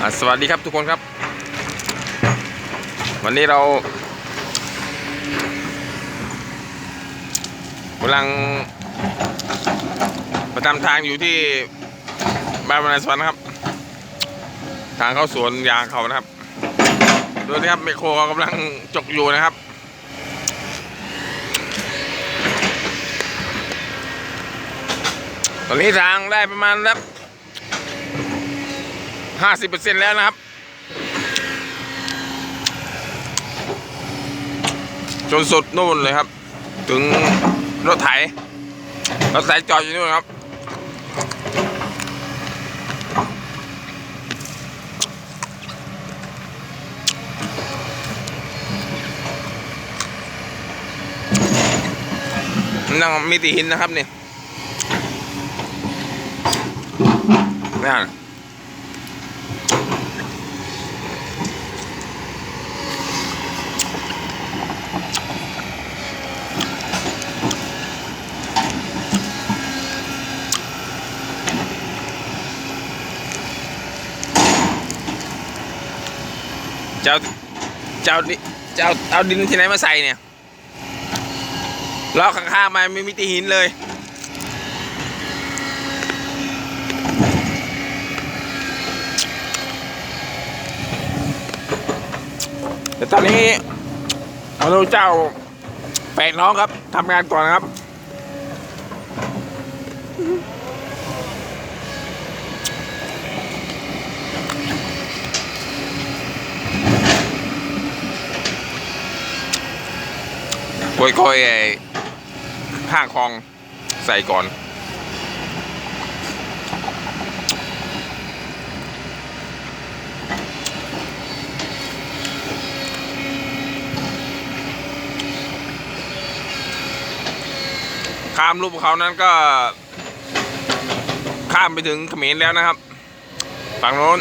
สวัสดีครับทุกคนครับ วันนี้เรากำลังประจำทางอยู่ที่บ้านบรรณสวรรค์ครับ ทางเข้าสวนยางเขานะครับดูนะครับเมโครเขากำลังจกอยู่นะครับตอนนี้ทางได้ประมาณสัก ห้าสิบเปอร์เซ็นต์แล้วนะครับ จนสุดนู่นเลยครับ ถึงรถไถรถไถจอดอยู่นู่นครับนั่งมีตีหินนะครับนี่นี่น เจ้าเจ้าดิเจ้าเอาดินที่ไหนมาใส่เนี่ยล้อข้างๆมาไม่มีตีหินเลยแต่ตอนนี้เอาดูเจ้าแฝดน้องครับทำงานก่อนนะครับ ค่อยๆไอ้ห้างคลองใส่ก่อน ข้ามรูปเขานั้นก็ ข้ามไปถึงเขมรแล้วนะครับ ฝั่งโน้น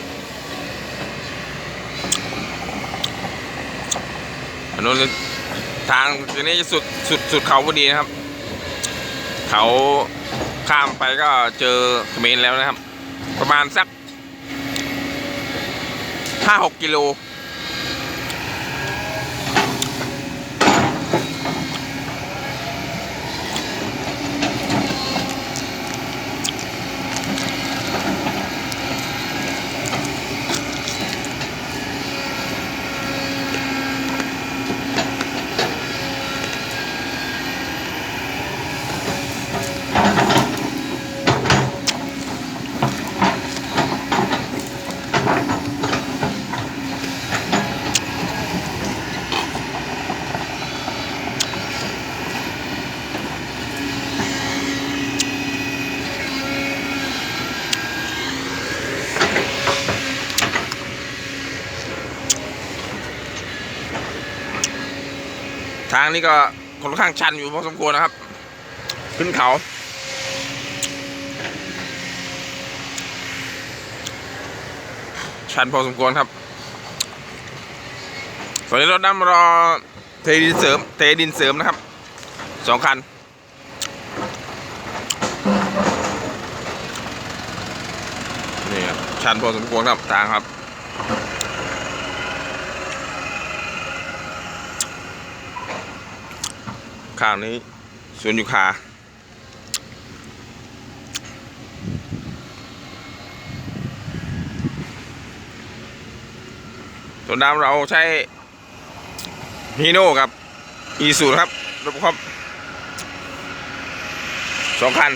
ฝั่งโน้น ทางทีนี้จะสุดสุดสุดเขาพอดีนะครับ เขาข้ามไปก็เจอเขมรแล้วนะครับ ประมาณสักห้าหกกิโล ทางนี้ก็ค่อนข้างชันอยู่พอสมควรนะครับ ขึ้นเขา ชันพอสมควรครับตอนนี้รถดำรอเทดินเสริม เทดินเสริมนะครับสองคันนี่ครับชันพอสมควรครับทางครับ ข้าวนี้สวนยูคาส่วนดำเราใช้ฮีโน่กับอีสูครับรถครบสองคัน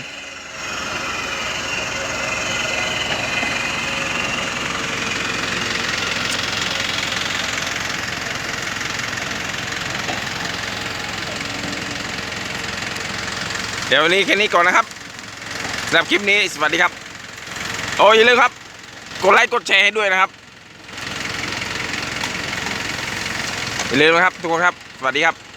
เดี๋ยววันนี้แค่นี้ก่อนนะครับสำหรับคลิปนี้สวัสดีครับโอ้ยอย่าลืมครับ กดไลค์กดแชร์ให้ด้วยนะครับอย่าลืมนะครับทุกคนครับ สวัสดีครับ